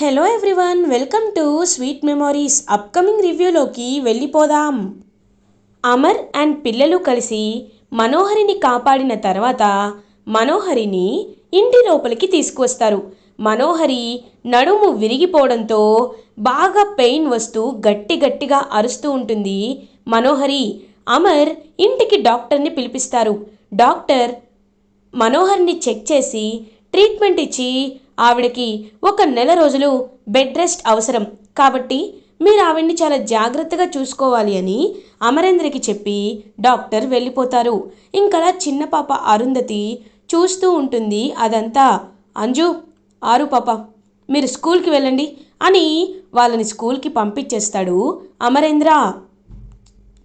Hello everyone welcome to sweet memories upcoming రివ్యూలోకి వెళ్ళిపోదాం. Amar and పిల్లలు కలిసి మనోహరిని కాపాడిన తర్వాత మనోహరిని ఇంటి లోపలికి తీసుకువస్తారు. మనోహరి నడుము విరిగిపోవడంతో బాగా పెయిన్ వస్తూ గట్టి గట్టిగా అరుస్తూ ఉంటుంది. మనోహరి అమర్ ఇంటికి డాక్టర్ని పిలిపిస్తారు. డాక్టర్ మనోహర్ని చెక్ చేసి ట్రీట్మెంట్ ఇచ్చి ఆవిడకి ఒక నెల రోజులు బెడ్ రెస్ట్ అవసరం. కాబట్టి మీరు ఆవిడ్ని చాలా జాగ్రత్తగా చూసుకోవాలి అని అమరేంద్రకి చెప్పి డాక్టర్ వెళ్ళిపోతారు. ఇంకలా చిన్న పాప అరుంధతి చూస్తూ ఉంటుంది. అదంతా అంజు ఆరు పాప మీరు స్కూల్కి వెళ్ళండి అని వాళ్ళని స్కూల్కి పంపించేస్తాడు అమరేంద్ర.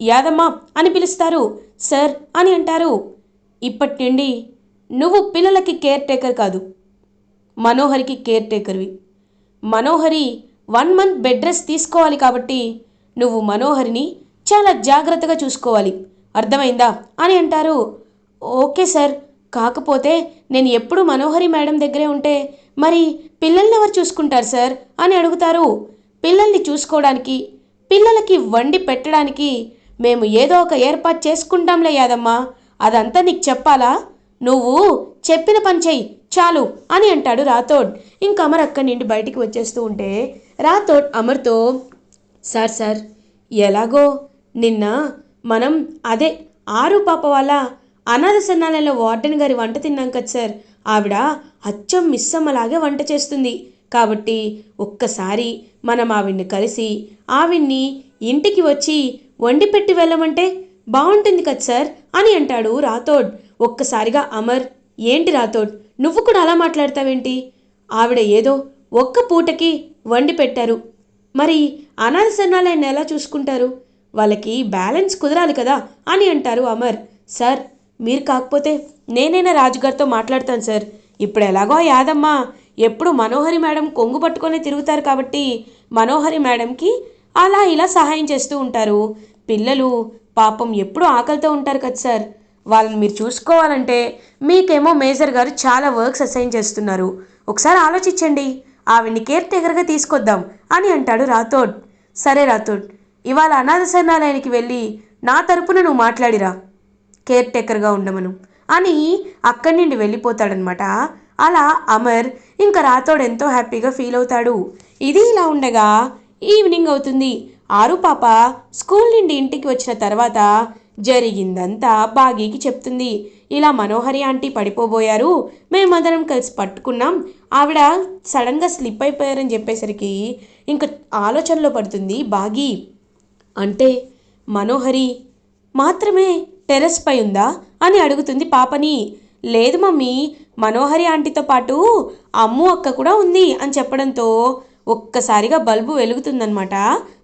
యాదమ్మ అని పిలుస్తారు. సార్ అని అంటారు. ఇప్పటి నుండి నువ్వు పిల్లలకి కేర్ టేకర్ కాదు. మనోహరికి కేర్ టేకర్వి. Manohari one month bed rest తీసుకోవాలి కాబట్టి నువ్వు మనోహరిని చాలా జాగ్రత్తగా చూసుకోవాలి. అర్థమైందా? అని అంటారు. Okay sir. కాకపోతే నేను ఎప్పుడు మనోహరి మేడం దగ్గరే ఉంటే మరి పిల్లల్ని ఎవరు చూసుకుంటారు సార్? అని అడుగుతారు. పిల్లల్ని చూసుకోవడానికి పిల్లలకి వండి పెట్టడానికి మేము ఏదో ఒక ఏర్పాటు చేసుకుంటాంలే యాదమ్మా. అదంతా నీకు చెప్పాలా? నువ్వు చెప్పిన పని చెయ్యి. చాలు అని అంటాడు రాథోడ్. ఇంక అమర్ అక్కడి నుండి బయటికి వచ్చేస్తూ ఉంటే రాథోడ్ అమర్తో సార్ సార్ ఎలాగో నిన్న మనం అదే ఆరు పాప వాళ్ళ అనాథ సన్నాలలో వార్డెన్ గారి వంట తిన్నాం కదా సార్. ఆవిడ అచ్చం మిస్సమ్మలాగే వంట చేస్తుంది. కాబట్టి ఒక్కసారి మనం ఆవిడ్ని కలిసి ఆవిడ్ని ఇంటికి వచ్చి వండి పెట్టి వెళ్ళమంటే బాగుంటుంది కదా సార్ అని అంటాడు రాథోడ్. ఒక్కసారిగా అమర్ ఏంటి రాథోడ్ నువ్వు కూడా అలా మాట్లాడతావేంటి? ఆవిడ ఏదో ఒక్క పూటకి వండి పెట్టారు. మరి అనాథ సన్నాలైన ఎలా చూసుకుంటారు? వాళ్ళకి బ్యాలెన్స్ కుదరాలి కదా అని అంటారు అమర్. సార్ మీరు కాకపోతే నేనైనా రాజుగారితో మాట్లాడతాను సార్. ఇప్పుడు ఎలాగో యాదమ్మ ఎప్పుడు మనోహరి మేడం కొంగు పట్టుకొని తిరుగుతారు కాబట్టి మనోహరి మేడంకి అలా ఇలా సహాయం చేస్తూ ఉంటారు. పిల్లలు పాపం ఎప్పుడు ఆకలితో ఉంటారు కదా సార్. వాళ్ళని మీరు చూసుకోవాలంటే మీకేమో మేజర్ గారు చాలా వర్క్స్ అసైన్ చేస్తున్నారు. ఒకసారి ఆలోచించండి. ఆవిడ్ని కేర్ టేకర్గా తీసుకొద్దాం అని అంటాడు రాథోడ్. సరే రాథోడ్ ఇవాళ అనాథ శరణాలయానికి వెళ్ళి నా తరపున నువ్వు మాట్లాడిరా. కేర్ టేకర్గా ఉండమను అని అక్కడి నుండి వెళ్ళిపోతాడనమాట అలా అమర్ ఇంకా రాథోడ్ ఎంతో హ్యాపీగా ఫీల్ అవుతాడు. ఇది ఇలా ఉండగా ఈవినింగ్ అవుతుంది. ఆరు పాప స్కూల్ నుండి ఇంటికి వచ్చిన తర్వాత జరిగిందంతా బాగీకి చెప్తుంది. ఇలా మనోహరి ఆంటీ పడిపోబోయారు. మేమందరం కలిసి పట్టుకున్నాం. ఆవిడ సడన్గా స్లిప్ అయిపోయారని చెప్పేసరికి ఇంకా ఆలోచనలో పడుతుంది బాగీ. అంటే మనోహరి మాత్రమే టెరెస్ పై ఉందా? అని అడుగుతుంది పాపని. లేదు మమ్మీ మనోహరి ఆంటీతో పాటు అమ్ము అక్క కూడా ఉంది అని చెప్పడంతో ఒక్కసారిగా బల్బు వెలుగుతుందనమాట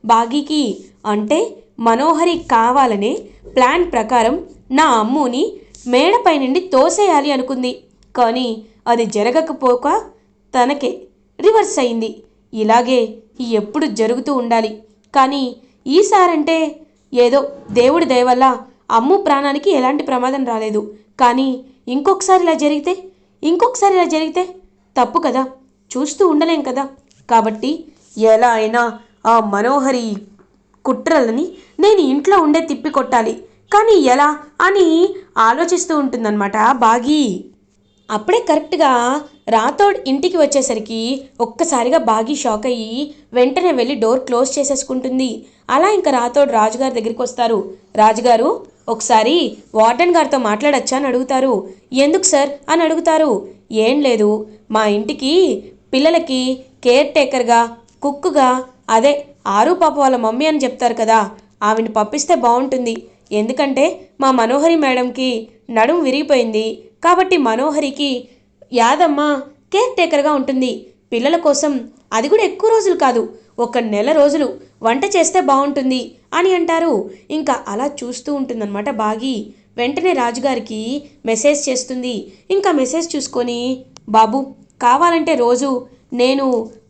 బాగీకి. అంటే మనోహరి కావాలనే ప్లాన్ ప్రకారం నా అమ్ముని మేడపై నుండి తోసేయాలి అనుకుంది. కానీ అది జరగకపోక తనకే రివర్స్ అయింది. ఇలాగే ఎప్పుడు జరుగుతూ ఉండాలి. కానీ ఈసారంటే ఏదో దేవుడి దయవల్ల అమ్ము ప్రాణానికి ఎలాంటి ప్రమాదం రాలేదు. కానీ ఇంకొకసారి ఇలా జరిగితే ఇంకొకసారి ఇలా జరిగితే తప్పు కదా? చూస్తూ ఉండలేం కదా? కాబట్టి ఎలా అయినా ఆ మనోహరి కుట్రలని నేను ఇంట్లో ఉండే తిప్పి కొట్టాలి. కానీ ఎలా? అని ఆలోచిస్తూ ఉంటుందన్నమాట బాగి. అప్పుడే కరెక్ట్గా రాథోడ్ ఇంటికి వచ్చేసరికి ఒక్కసారిగా బాగి షాక్ అయ్యి వెంటనే వెళ్ళి డోర్ క్లోజ్ చేసేసుకుంటుంది. అలా ఇంకా రాథోడ్ రాజుగారి దగ్గరికి వస్తారు. రాజుగారు ఒకసారి వార్డెన్ గారితో మాట్లాడచ్చా? అని అడుగుతారు. ఎందుకు సార్? అని అడుగుతారు. ఏం లేదు. మా ఇంటికి పిల్లలకి కేర్ టేకర్గా కుక్కుగా అదే ఆరు పాప వాళ్ళ మమ్మీ అని చెప్తారు కదా ఆవిని పంపిస్తే బాగుంటుంది. ఎందుకంటే మా మనోహరి మేడంకి నడుం విరిగిపోయింది. కాబట్టి మనోహరికి యాదమ్మ కేర్ టేకర్గా ఉంటుంది. పిల్లల కోసం అది కూడా ఎక్కువ రోజులు కాదు ఒక నెల రోజులు వంట చేస్తే బాగుంటుంది అని అంటారు. ఇంకా అలా చూస్తూ ఉంటుందన్నమాట బాగి. వెంటనే రాజుగారికి మెసేజ్ చేస్తుంది. ఇంకా మెసేజ్ చూసుకొని బాబు కావాలంటే రోజు నేను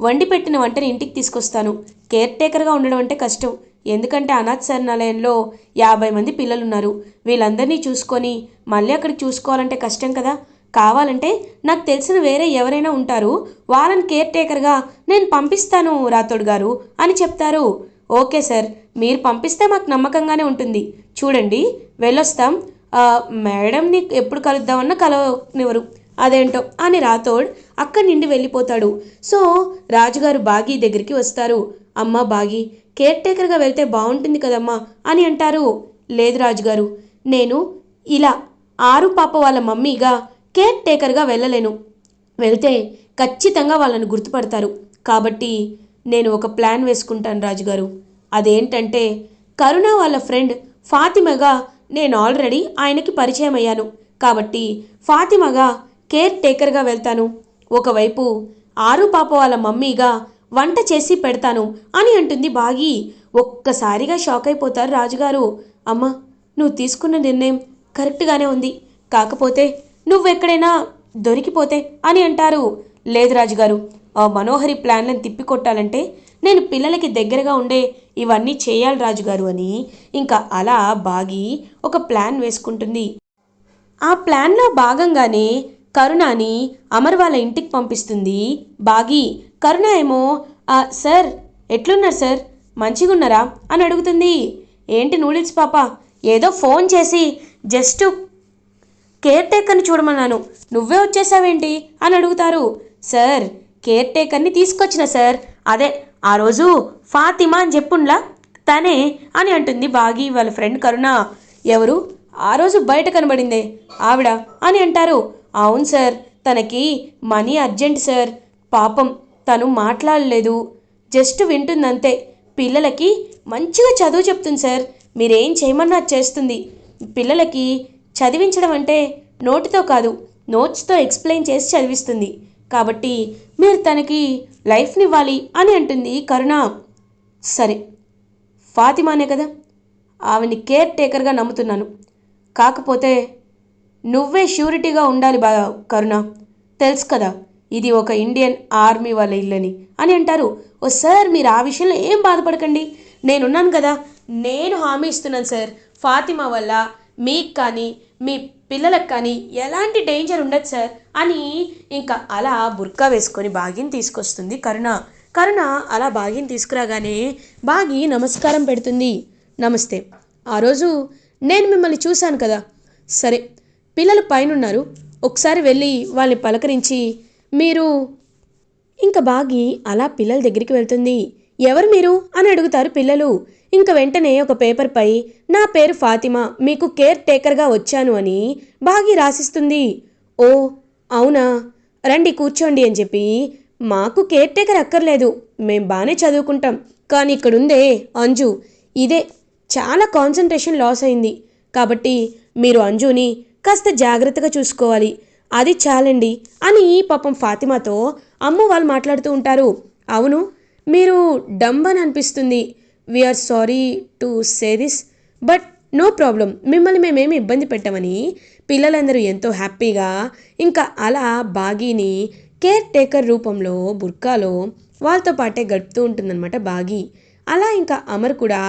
వండి పెట్టిన వంటని ఇంటికి తీసుకొస్తాను. కేర్ టేకర్గా ఉండడం అంటే కష్టం. ఎందుకంటే అనాథ శరణాలయంలో యాభై మంది పిల్లలున్నారు. వీళ్ళందరినీ చూసుకొని మళ్ళీ అక్కడికి చూసుకోవాలంటే కష్టం కదా? కావాలంటే నాకు తెలిసిన వేరే ఎవరైనా ఉంటారు. వాళ్ళని కేర్ టేకర్గా నేను పంపిస్తాను రాథోడ్ గారు అని చెప్తారు. ఓకే సార్ మీరు పంపిస్తే మాకు నమ్మకంగానే ఉంటుంది. చూడండి వెళ్ళొస్తాం. మేడంని ఎప్పుడు కలుద్దామన్నా కలవనివ్వరు. అదేంటో అని రాథోడ్ అక్కడి నుండి వెళ్ళిపోతాడు. సో రాజుగారు బాగీ దగ్గరికి వస్తారు. అమ్మ బాగి కేర్ టేకర్గా వెళ్తే బాగుంటుంది కదమ్మా అని అంటారు. లేదు రాజుగారు నేను ఇలా ఆరు పాప వాళ్ళ మమ్మీగా కేర్ టేకర్గా వెళ్ళలేను. వెళ్తే ఖచ్చితంగా వాళ్ళని గుర్తుపడతారు. కాబట్టి నేను ఒక ప్లాన్ వేసుకుంటాను రాజుగారు. అదేంటంటే కరుణ వాళ్ళ ఫ్రెండ్ ఫాతిమగా నేను ఆల్రెడీ ఆయనకి పరిచయం అయ్యాను. కాబట్టి ఫాతిమగా కేర్ టేకర్గా వెళ్తాను. ఒకవైపు ఆరు పాప వాళ్ళ మమ్మీగా వంట చేసి పెడతాను అని అంటుంది బాగి. ఒక్కసారిగా షాక్ అయిపోతారు రాజుగారు. అమ్మ నువ్వు తీసుకున్న నిర్ణయం కరెక్ట్గానే ఉంది. కాకపోతే నువ్వెక్కడైనా దొరికిపోతే అని అంటారు. లేదు రాజుగారు ఆ మనోహరి ప్లాన్లను తిప్పికొట్టాలంటే నేను పిల్లలకి దగ్గరగా ఉండే ఇవన్నీ చేయాలి రాజుగారు అని. ఇంకా అలా బాగి ఒక ప్లాన్ వేసుకుంటుంది. ఆ ప్లాన్లో భాగంగానే కరుణాని అమర్ వాళ్ళ ఇంటికి పంపిస్తుంది. బాగి కరుణ ఏమో సార్ ఎట్లున్నారు సార్? మంచిగున్నారా? అని అడుగుతుంది. ఏంటి నూడిల్స్ పాప? ఏదో ఫోన్ చేసి జస్ట్ కేర్ టేకర్ని చూడమన్నాను. నువ్వే వచ్చేసావేంటి? అని అడుగుతారు. సార్ కేర్ టేకర్ని తీసుకొచ్చిన సార్. అదే ఆ రోజు ఫాతిమా అని చెప్పుండ్లా? తనే అని అంటుంది బాగి వాళ్ళ ఫ్రెండ్ కరుణ. ఎవరు? ఆ రోజు బయట కనబడిందే ఆవిడ అని అంటారు. అవును సార్ తనకి మనీ అర్జెంట్ సార్. పాపం తను మాట్లాడలేదు. జస్ట్ వింటుందంతే. పిల్లలకి మంచిగా చదువు చెప్తుంది సార్. మీరేం చేయమన్నా చేస్తుంది. పిల్లలకి చదివించడం అంటే నోటితో కాదు నోట్స్తో ఎక్స్ప్లెయిన్ చేసి చదివిస్తుంది. కాబట్టి మీరు తనకి లైఫ్ని ఇవ్వాలి అని అంటుంది కరుణ. సరే ఫాతిమానే కదా. ఆవిని కేర్ టేకర్గా నమ్ముతున్నాను. కాకపోతే నువ్వే షూరిటీగా ఉండాలి బా కరుణ. తెలుసు కదా ఇది ఒక ఇండియన్ ఆర్మీ వాళ్ళ ఇల్లని. అని అంటారు. ఓ సార్ మీరు ఆ విషయంలో ఏం బాధపడకండి. నేనున్నాను కదా. నేను హామీ ఇస్తున్నాను సార్. ఫాతిమా వల్ల మీకు కానీ మీ పిల్లలకు కానీ ఎలాంటి డేంజర్ ఉండదు సార్. అని ఇంకా అలా బుర్కా వేసుకొని బాగిని తీసుకొస్తుంది కరుణ. కరుణ అలా బాగిని తీసుకురాగానే బాగి నమస్కారం పెడుతుంది. నమస్తే. ఆ రోజు నేను మిమ్మల్ని చూశాను కదా. సరే పిల్లలు పైనున్నారు. ఒకసారి వెళ్ళి వాళ్ళని పలకరించి మీరు ఇంకా బాగి అలా పిల్లల దగ్గరికి వెళ్తుంది. ఎవరు మీరు? అని అడుగుతారు పిల్లలు. ఇంక వెంటనే ఒక పేపర్పై నా పేరు ఫాతిమా. మీకు కేర్ టేకర్గా వచ్చాను అని బాగి రాసిస్తుంది. ఓ అవునా? రండి కూర్చోండి అని చెప్పి మాకు కేర్ టేకర్ అక్కర్లేదు. మేం బాగానే చదువుకుంటాం. కానీ ఇక్కడుందే అంజు. ఇదే చాలా కాన్సన్ట్రేషన్ లాస్ అయింది. కాబట్టి మీరు అంజుని కాస్త జాగ్రత్తగా చూసుకోవాలి. అది చాలండి అని పాపం ఫాతిమాతో అమ్మ వాళ్ళు మాట్లాడుతూ ఉంటారు. అవును మీరు డంబ్ అని అనిపిస్తుంది. We are sorry to say this but no problem మిమ్మల్ని మేమేమి ఇబ్బంది పెట్టమని పిల్లలందరూ ఎంతో హ్యాపీగా ఇంకా అలా బాగీని కేర్ టేకర్ రూపంలో బుర్కాలో వాళ్ళతో పాటే గడుపుతూ ఉంటుందన్నమాట బాగీ. అలా ఇంకా అమర్ కూడా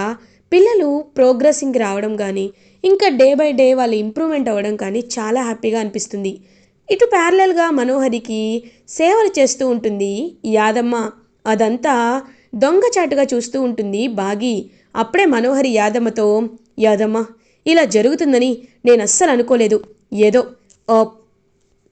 పిల్లలు ప్రోగ్రెసింగ్ రావడం కానీ ఇంకా డే బై డే వాళ్ళు ఇంప్రూవ్మెంట్ అవ్వడం కానీ చాలా హ్యాపీగా అనిపిస్తుంది. ఇటు ప్యారలల్గా మనోహరికి సేవలు చేస్తూ ఉంటుంది యాదమ్మ. అదంతా దొంగచాటుగా చూస్తూ ఉంటుంది బాగి. అప్పుడే మనోహరి యాదమ్మతో యాదమ్మ ఇలా జరుగుతుందని నేను అస్సలు అనుకోలేదు. ఏదో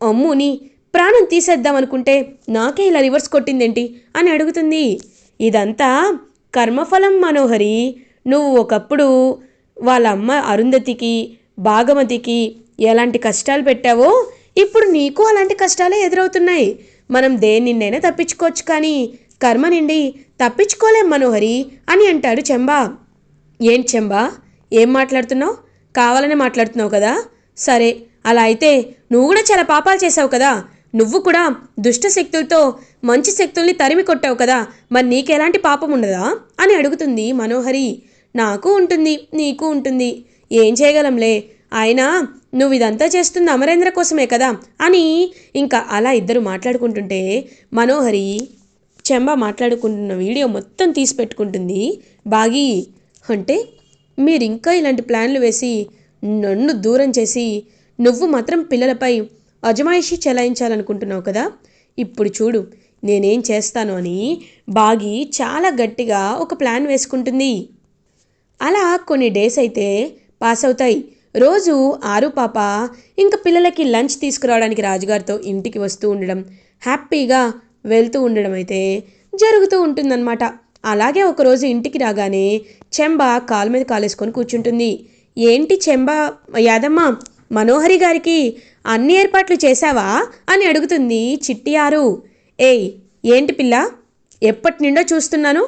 అమ్ముని ప్రాణం తీసేద్దాం అనుకుంటే నాకే ఇలా రివర్స్ కొట్టిందేంటి? అని అడుగుతుంది. ఇదంతా కర్మఫలం మనోహరి. నువ్వు ఒకప్పుడు వాళ్ళ అమ్మ అరుంధతికి భాగమతికి ఎలాంటి కష్టాలు పెట్టావో ఇప్పుడు నీకు అలాంటి కష్టాలే ఎదురవుతున్నాయి. మనం దేనిన్నైనా తప్పించుకోవచ్చు కానీ కర్మ నిండి తప్పించుకోలేం మనోహరి అని అంటాడు చెంబా. ఏం చెంబా? ఏం మాట్లాడుతున్నావు? కావాలనే మాట్లాడుతున్నావు కదా? సరే అలా అయితే నువ్వు కూడా చాలా పాపాలు చేసావు కదా? నువ్వు కూడా దుష్ట శక్తులతో మంచి శక్తుల్ని తరిమి కొట్టావు కదా? మరి నీకెలాంటి పాపం ఉండదా? అని అడుగుతుంది మనోహరి. నాకు ఉంటుంది నీకు ఉంటుంది. ఏం చేయగలంలే? అయినా నువ్వు ఇదంతా చేస్తుంది అమరేంద్ర కోసమే కదా? అని ఇంకా అలా ఇద్దరు మాట్లాడుకుంటుంటే మనోహరి చెంబ మాట్లాడుకుంటున్న వీడియో మొత్తం తీసి పెట్టుకుంటుంది. బాగి అంటే మీరు ఇంకా ఇలాంటి ప్లాన్లు వేసి నన్ను దూరం చేసి నువ్వు మాత్రం పిల్లలపై అజమాయిషి చెలాయించాలనుకుంటున్నావు కదా? ఇప్పుడు చూడు నేనేం చేస్తాను అని బాగి చాలా గట్టిగా ఒక ప్లాన్ వేసుకుంటుంది. అలా కొన్ని డేస్ అయితే పాస్ అవుతాయి. రోజు ఆరు పాప ఇంకా పిల్లలకి లంచ్ తీసుకురావడానికి రాజుగారితో ఇంటికి వస్తూ ఉండడం హ్యాపీగా వెళ్తూ ఉండడం అయితే జరుగుతూ ఉంటుందన్నమాట. అలాగే ఒకరోజు ఇంటికి రాగానే చెంబ కాలు మీద కాలేసుకొని కూర్చుంటుంది. ఏంటి చెంబ యాదమ్మ మనోహరి గారికి అన్ని ఏర్పాట్లు చేశావా? అని అడుగుతుంది చిట్టి ఆరు. ఏయ్ ఏంటి పిల్ల ఎప్పటి నిండో చూస్తున్నాను.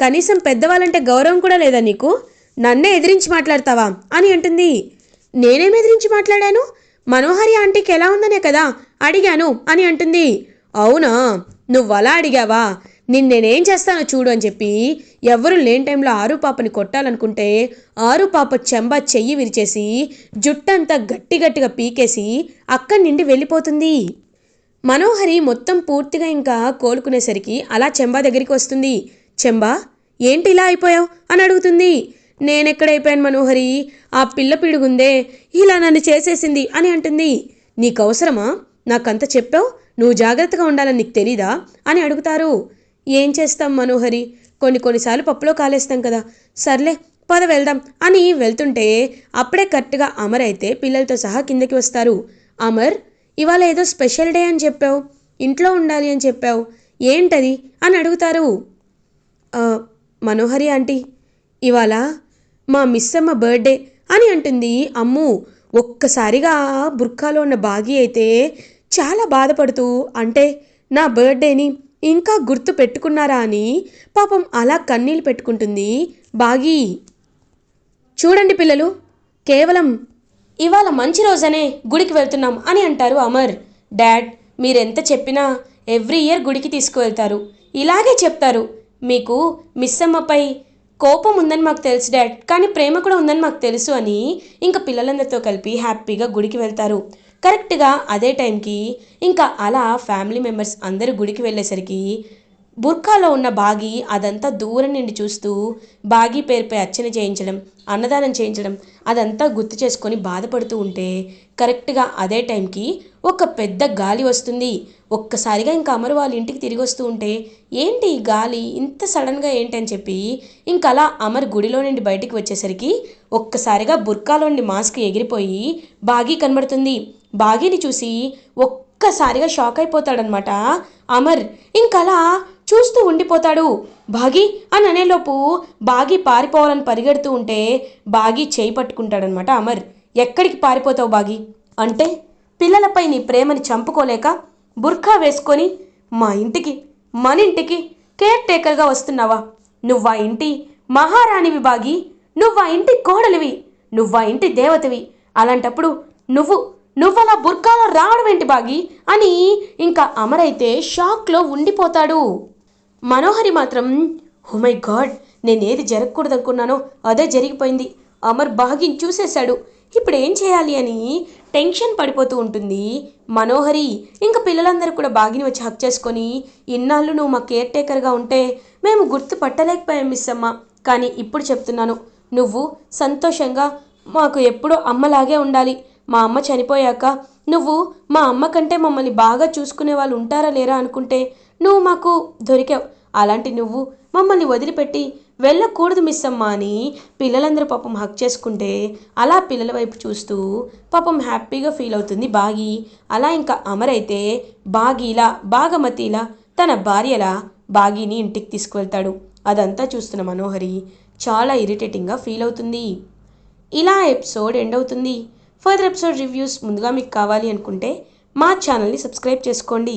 కనీసం పెద్దవాళ్ళంటే గౌరవం కూడా లేదా నీకు? నన్నే ఎదిరించి మాట్లాడతావా? అని అంటుంది. నేనేం ఎదిరించి మాట్లాడాను? మనోహరి ఆంటీకి ఎలా ఉందనే కదా? అడిగాను అని అంటుంది. అవునా? నువ్వు అలా అడిగావా? నిన్నేనేం చేస్తానో చూడు అని చెప్పి ఎవరు లేని టైంలో ఆరు పాపని కొట్టాలనుకుంటే ఆరు పాప చెంబ చెయ్యి విరిచేసి జుట్టంతా గట్టి గట్టిగా పీకేసి అక్కడి నుండి వెళ్ళిపోతుంది. మనోహరి మొత్తం పూర్తిగా ఇంకా కోలుకునేసరికి అలా చెంబా దగ్గరికి వస్తుంది. చెంబా ఏంటి ఇలా అయిపోయావు? అని అడుగుతుంది. నేనెక్కడైపోయాను మనోహరి? ఆ పిల్ల పిడుగుందే. ఇలా నన్ను చేసేసింది అని అంటుంది. నీకు అవసరమా నాకంత చెప్పావు? నువ్వు జాగ్రత్తగా ఉండాలని నీకు తెలీదా? అని అడుగుతారు. ఏం చేస్తాం మనోహరి? కొన్ని కొన్నిసార్లు పప్పులో కాలేస్తాం కదా. సర్లే పద వెళ్దాం అని వెళ్తుంటే అప్పుడే కరెక్ట్గా అమర్ అయితే పిల్లలతో సహా కిందకి వస్తారు. అమర్ ఇవాళ ఏదో స్పెషల్ డే అని చెప్పావు. ఇంట్లో ఉండాలి అని చెప్పావు. ఏంటది? అని అడుగుతారు. మనోహరి ఆంటీ ఇవాళ మా మిస్సమ్మ బర్త్డే అని అంటుంది. అమ్ము ఒక్కసారిగా బుర్ఖాలో ఉన్న బాగి అయితే చాలా బాధపడుతూ అంటే నా బర్త్డేని ఇంకా గుర్తు పెట్టుకున్నారా అని పాపం అలా కన్నీళ్ళు పెట్టుకుంటుంది బాగి. చూడండి పిల్లలు కేవలం ఇవాళ మంచి రోజనే గుడికి వెళ్తున్నాం అని అంటారు అమర్. డాడ్ మీరెంత చెప్పినా ఎవ్రీ ఇయర్ గుడికి తీసుకువెళ్తారు. ఇలాగే చెప్తారు. మీకు మిస్సమ్మపై కోపం ఉందని మాకు తెలుసు డాడ్. కానీ ప్రేమ కూడా ఉందని మాకు తెలుసు అని ఇంకా పిల్లలందరితో కలిపి హ్యాపీగా గుడికి వెళ్తారు. కరెక్ట్గా అదే టైంకి ఇంకా అలా ఫ్యామిలీ మెంబర్స్ అందరూ గుడికి వెళ్ళేసరికి బుర్కాలో ఉన్న బాగి అదంతా దూరం నుండి చూస్తూ బాగి పేరుపై అర్చన చేయించడం అన్నదానం చేయించడం అదంతా గుర్తు చేసుకొని బాధపడుతూ ఉంటే కరెక్ట్గా అదే టైంకి ఒక పెద్ద గాలి వస్తుంది. ఒక్కసారిగా ఇంకా అమరు వాళ్ళ ఇంటికి తిరిగి వస్తూ ఉంటే ఏంటి ఈ గాలి? ఇంత సడన్గా ఏంటి? అని చెప్పి ఇంకా అలా అమర్ గుడిలో నుండి బయటికి వచ్చేసరికి ఒక్కసారిగా బుర్కాలో నుండి మాస్క్ ఎగిరిపోయి బాగి కనబడుతుంది. బాగీని చూసి ఒక్కసారిగా షాక్ అయిపోతాడనమాట అమర్. ఇంకలా చూస్తూ ఉండిపోతాడు. బాగి అని అనేలోపు బాగి పారిపోవాలని పరిగెడుతూ ఉంటే బాగి చేయి పట్టుకుంటాడనమాట అమర్. ఎక్కడికి పారిపోతావు బాగి? అంటే పిల్లలపై నీ ప్రేమని చంపుకోలేక బుర్ఖా వేసుకొని మా ఇంటికి మన ఇంటికి కేర్ టేకర్గా వస్తున్నావా? నువ్వా ఇంటి మహారాణివి బాగి. నువ్వా ఇంటి కోడలివి. నువ్వా ఇంటి దేవతవి. అలాంటప్పుడు నువ్వు నువ్వలా బుర్కాలో రావడం ఏంటి బాగి? అని ఇంకా అమరైతే షాక్లో ఉండిపోతాడు. మనోహరి మాత్రం ఓ మై గాడ్ నేనేది జరగకూడదు అనుకున్నానో అదే జరిగిపోయింది. అమర్ బాగిని చూసేశాడు. ఇప్పుడు ఏం చేయాలి అని టెన్షన్ పడిపోతూ ఉంటుంది. మనోహరి ఇంకా పిల్లలందరూ కూడా బాగిని వచ్చి హక్ చేసుకొని ఇన్నాళ్ళు నువ్వు మా కేర్ టేకర్గా ఉంటే మేము గుర్తు పట్టలేకపోయాం మిస్ అమ్మ. కానీ ఇప్పుడు చెప్తున్నాను. నువ్వు సంతోషంగా మాకు ఎప్పుడూ అమ్మలాగే ఉండాలి. మా అమ్మ చనిపోయాక నువ్వు మా అమ్మ కంటే మమ్మల్ని బాగా చూసుకునే వాళ్ళు ఉంటారా లేరా అనుకుంటే నువ్వు మాకు దొరికావు. అలాంటి నువ్వు మమ్మల్ని వదిలిపెట్టి వెళ్ళకూడదు మిస్ అమ్మ అని పిల్లలందరూ పాపం హక్ చేసుకుంటే అలా పిల్లల వైపు చూస్తూ పాపం హ్యాపీగా ఫీల్ అవుతుంది బాగి. అలా ఇంకా అమరైతే బాగీలా బాగమతిలా తన భార్యలా బాగీని ఇంటికి తీసుకువెళ్తాడు. అదంతా చూస్తున్న మనోహరి చాలా ఇరిటేటింగ్గా ఫీల్ అవుతుంది. ఇలా ఎపిసోడ్ ఎండ్ అవుతుంది. ఫర్దర్ ఎపిసోడ్ రివ్యూస్ ముందుగా మీకు కావాలి అనుకుంటే మా ఛానల్ని సబ్స్క్రైబ్ చేసుకోండి.